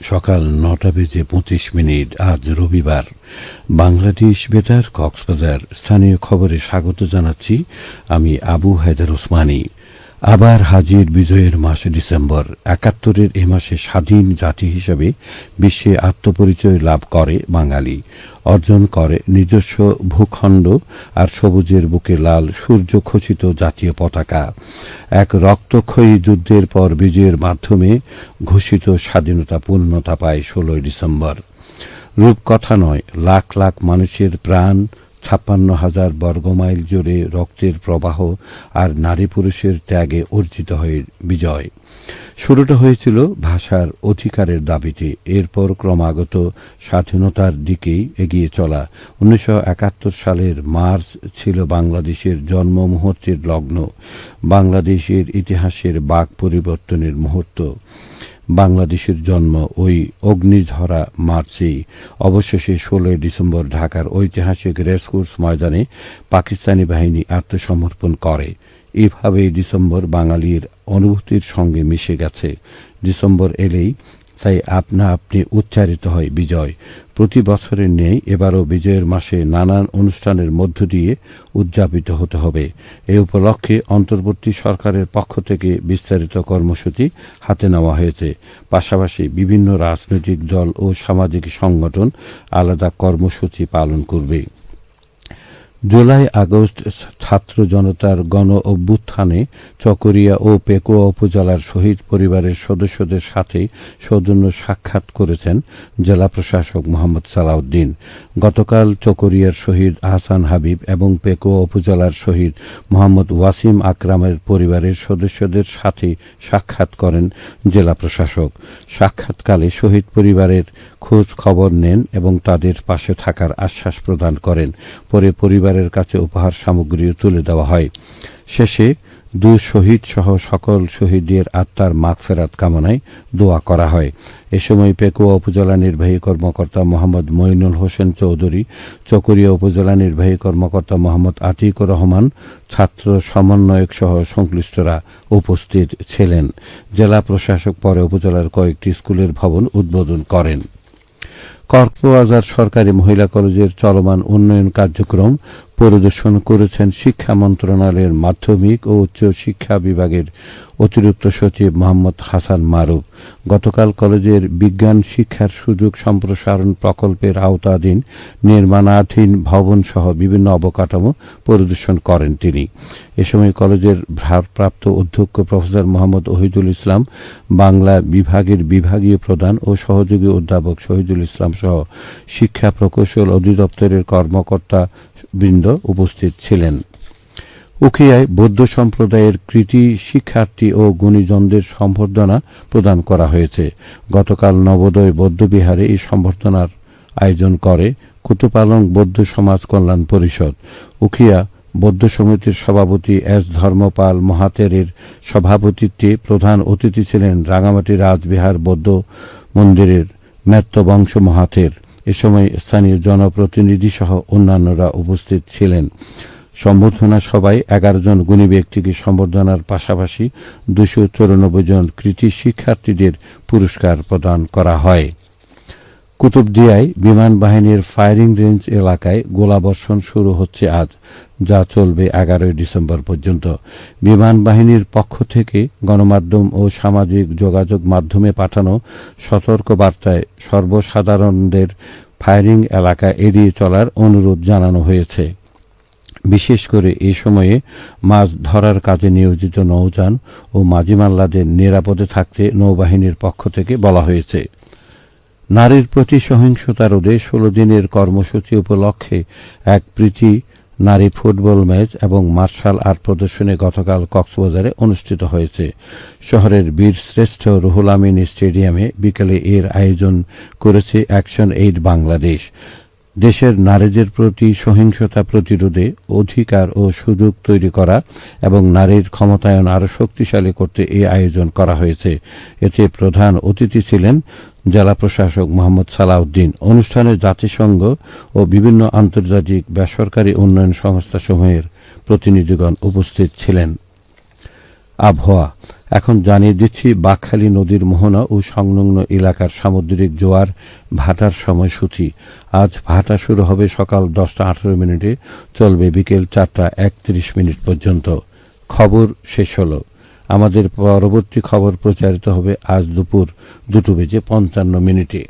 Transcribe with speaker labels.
Speaker 1: সকাল নটা বেজে পঁচিশ মিনিট আজ রবিবার। বাংলাদেশ বেতার কক্সবাজার স্থানীয় খবরে স্বাগত জানাচ্ছি আমি আবু হায়দার ওসমানী। আবার হাজির বিজয়ের মাসে ডিসেম্বর। একাত্তরের এ মাসে স্বাধীন জাতি হিসেবে বিশ্বে আত্মপরিচয় লাভ করে বাঙালি। অর্জন করে নিজস্ব ভূখণ্ড আর সবুজের বুকে লাল সূর্য খচিত জাতীয় পতাকা। এক রক্তক্ষয়ী যুদ্ধের পর বিজয়ের মাধ্যমে ঘোষিত স্বাধীনতা পূর্ণতা পায় ষোলোই ডিসেম্বর। রূপকথা নয়, লাখ লাখ মানুষের প্রাণ ছাপ্পান্ন হাজার বর্গমাইল জুড়ে রক্তের প্রবাহ আর নারী পুরুষের ত্যাগে অর্জিত হয়ে বিজয়। শুরুটা হয়েছিল ভাষার অধিকারের দাবিতে। এরপর ক্রমাগত স্বাধীনতার দিকেই এগিয়ে চলা। উনিশশো একাত্তর সালের মার্চ ছিল বাংলাদেশের জন্ম মুহূর্তের লগ্ন, বাংলাদেশের ইতিহাসের বাক পরিবর্তনের মুহূর্ত। বাংলাদেশের জন্ম ওই অগ্নিঝরা মার্চেই অবশেষে ষোলোই ডিসেম্বর ঢাকার ঐতিহাসিক রেসকোর্স ময়দানে পাকিস্তানি বাহিনী আত্মসমর্পণ করে। এভাবেই ডিসেম্বর বাঙালির অনুভূতির সঙ্গে মিশে গেছে। ডিসেম্বর এলেই তাই আপনা আপনি উচ্চারিত হয় বিজয়। প্রতি বছরের নেই এবারও বিজয়ের মাসে নানান অনুষ্ঠানের মধ্য দিয়ে উদযাপিত হতে হবে। এ উপলক্ষে অন্তর্বর্তী সরকারের পক্ষ থেকে বিস্তারিত কর্মসূচি হাতে নেওয়া হয়েছে। পাশাপাশি বিভিন্ন রাজনৈতিক দল ও সামাজিক সংগঠন আলাদা কর্মসূচি পালন করবে। জুলাই আগস্ট ছাত্র জনতার গণ অভ্যুত্থানে চকরিয়া ও পেকুয়া উপজেলার শহীদ পরিবারের সদস্যদের সাথে সৌজন্য সাক্ষাৎ করেছেন জেলা প্রশাসক মোহাম্মদ সালাউদ্দিন। গতকাল চকরিয়ার শহীদ আহসান হাবিব এবং পেকুয়া উপজেলার শহীদ মোহাম্মদ ওয়াসিম আকরামের পরিবারের সদস্যদের সাথে সাক্ষাৎ করেন জেলা প্রশাসক। সাক্ষাৎকালে শহীদ পরিবারের খোঁজ খবর নেন এবং তাদের পাশে থাকার আশ্বাস প্রদান করেন। পরে পরিবারের কাছে উপহার সামগ্রীও তুলে দেওয়া হয়। শেষে দু শহীদ সহ সকল শহীদের আত্মার মাগফেরাত কামনায় দোয়া করা হয়। এ সময় পেকুয়া উপজেলা নির্বাহী কর্মকর্তা মোহাম্মদ মইনুল হোসেন চৌধুরী, চকরিয়া উপজেলা নির্বাহী কর্মকর্তা মোহাম্মদ আতিকুর রহমান, ছাত্র সমন্বয়ক সহ সংশ্লিষ্টরা উপস্থিত ছিলেন। জেলা প্রশাসক পরে উপজেলার কয়েকটি স্কুলের ভবন উদ্বোধন করেন। কক্সবাজার সরকারি মহিলা কলেজের চলমান উন্নয়ন কার্যক্রম পরিদর্শন করেছেন শিক্ষা মন্ত্রণালয়ের মাধ্যমিক ও উচ্চ শিক্ষা বিভাগের অতিরিক্ত সচিব মোহাম্মদ হাসান মারুফ। গতকাল কলেজের বিজ্ঞান শিক্ষার সুযোগ সম্প্রসারণ প্রকল্পের আওতাধীন নির্মাণাধীন ভবন সহ বিভিন্ন অবকাঠামো পরিদর্শন করেন তিনি। এ সময় কলেজের ভারপ্রাপ্ত অধ্যক্ষ প্রফেসর মোহাম্মদ ওহিদুল ইসলাম, বাংলা বিভাগের বিভাগীয় প্রধান ও সহযোগী অধ্যাপক শহীদুল ইসলাম সহ শিক্ষা প্রকৌশল অধিদপ্তরের কর্মকর্তা বৃন্দ উপস্থিত ছিলেন। উখিয়ায় বৌদ্ধ সম্প্রদায়ের কৃতি, শিক্ষার্থী ও গুণীজনদের সম্বর্ধনা প্রদান করা হয়েছে। গতকাল নবোদয় বৌদ্ধবিহারে এই সম্বর্ধনার আয়োজন করে কুতুপালং বৌদ্ধ সমাজ কল্যাণ পরিষদ। উখিয়া বৌদ্ধ সমিতির সভাপতি এস ধর্মপাল মহাতেরের সভাপতিত্বে প্রধান অতিথি ছিলেন রাঙামাটি রাজবিহার বৌদ্ধ মন্দিরের বংশ মহাতের। এ সময় স্থানীয় জনপ্রতিনিধি সহ অন্যান্যরা উপস্থিত ছিলেন। সম্বর্ধনা সভায় এগারো জন গুণী ব্যক্তিকে সম্বর্ধনার পাশাপাশি দুশো চৌরানব্বই জন কৃতি শিক্ষার্থীদের পুরস্কার প্রদান করা হয়। কুতুবদিয়ায় বিমান বাহিনীর ফায়ারিং রেঞ্জ এলাকায় গোলাবর্ষণ শুরু হচ্ছে আজ, যা চলবে এগারোই ডিসেম্বর পর্যন্ত। বিমান বাহিনীর পক্ষ থেকে গণমাধ্যম ও সামাজিক যোগাযোগ মাধ্যমে পাঠানো সতর্ক বার্তায় সর্বসাধারণদের ফায়ারিং এলাকা এড়িয়ে চলার অনুরোধ জানানো হয়েছে। বিশেষ করে এই সময়ে মাছ ধরার কাজে নিয়োজিত নৌযান ও মাঝিমাল্লাদের নিরাপদে থাকতে নৌবাহিনীর পক্ষ থেকে বলা হয়েছে। নারীর প্রতি সহিংসতা রোধে ষোলো দিনের কর্মসূচি উপলক্ষে এক প্রীতি নারী ফুটবল ম্যাচ এবং মার্শাল আর্ট প্রদর্শনী গতকাল কক্সবাজারে অনুষ্ঠিত হয়েছে। শহরের বীর শ্রেষ্ঠ রুহুল আমিন স্টেডিয়ামে বিকেলে এর আয়োজন করেছে অ্যাকশন এইড বাংলাদেশ। দেশের নারীদের প্রতি সহিংসতা প্রতিরোধে অধিকার ও সুযোগ তৈরি করা এবং নারীর ক্ষমতায়ন আরও শক্তিশালী করতে এই আয়োজন করা হয়েছে। এতে প্রধান অতিথি ছিলেন জেলা প্রশাসক মোহাম্মদ সালাউদ্দিন। অনুষ্ঠানে জাতিসংঘ ও বিভিন্ন আন্তর্জাতিক বেসরকারি উন্নয়ন সংস্থাসমূহের প্রতিনিধিগণ উপস্থিত ছিলেন। আবহাওয়া এখন জানিয়ে দিচ্ছি বাঘখালী নদীর মোহনা ও সংলগ্ন এলাকার সামুদ্রিক জোয়ার ভাটার সময়সূচি। আজ ভাটা শুরু হবে সকাল দশটা আঠারো মিনিটে, চলবে বিকেল চারটা একত্রিশ মিনিট পর্যন্ত। খবর শেষ হল। আমাদের পরবর্তী খবর প্রচারিত হবে আজ দুপুর দুটো বেজে পঞ্চান্ন মিনিটে।